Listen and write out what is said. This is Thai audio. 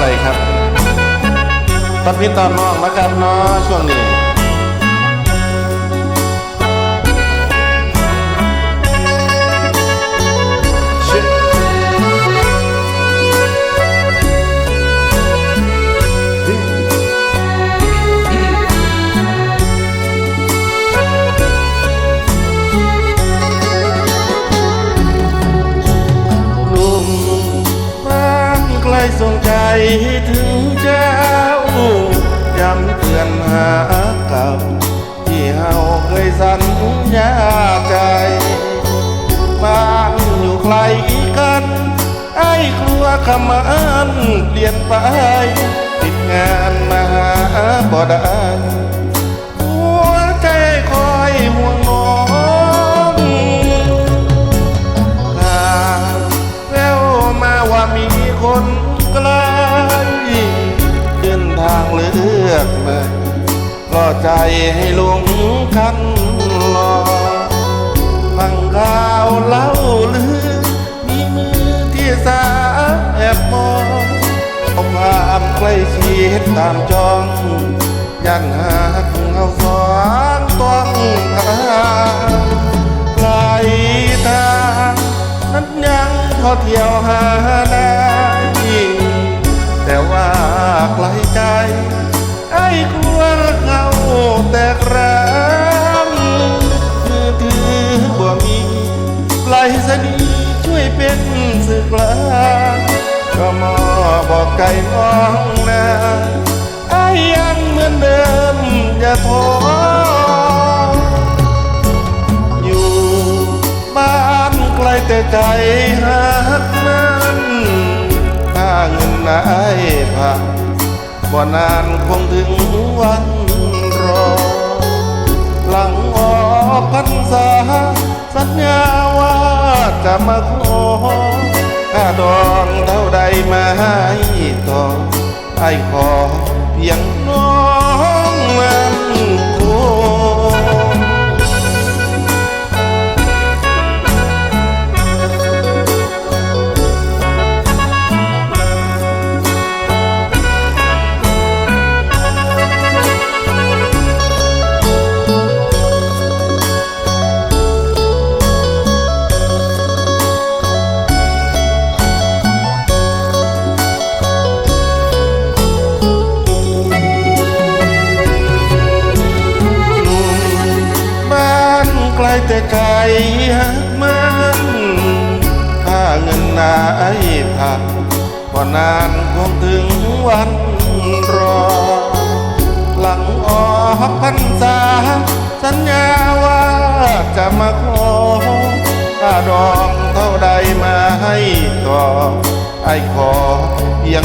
ไรครับตัดนี้ตอนน้องแล้วกันเนาะช่วงนี้ ถึงเจ้าย้ำเตือนหาเก่าที่เฮาเคยสัญญาใจบ้านอยู่ไกลกัน ไอ้ครัวขมันเปลี่ยนไปางเลือกใหม่ก็ใจให้หลงคันรอฟังข่าวเล่าลือ มีมือที่สาแอบมองเอาความใกล้ชิดตามจอง ยันหากเอาสองต้องทาไกลทางนั้นยังพอเที่ยวหาได้ ช่วยเป็นสื่อกลางก็มอบอกไก่มองน้าไอ้ยังเหมือนเดิมอย่าท้ออยู่บ้านไกลแต่ใจหักนั้นถ้าเงินนายผ่านบ่นานคงถึงวัน มาขอค่าดองเท่าใดมาให้ต่อไอ้ขอเพียงน้อง แต่ไกลหักมันถ้าเงินนายผ่านก็นานคงถึงวันรอ หลังออกพรรษา สัญญาว่าจะมาขอถ้าดองเท่าใดมาให้ต่อไอ้ขอเพียง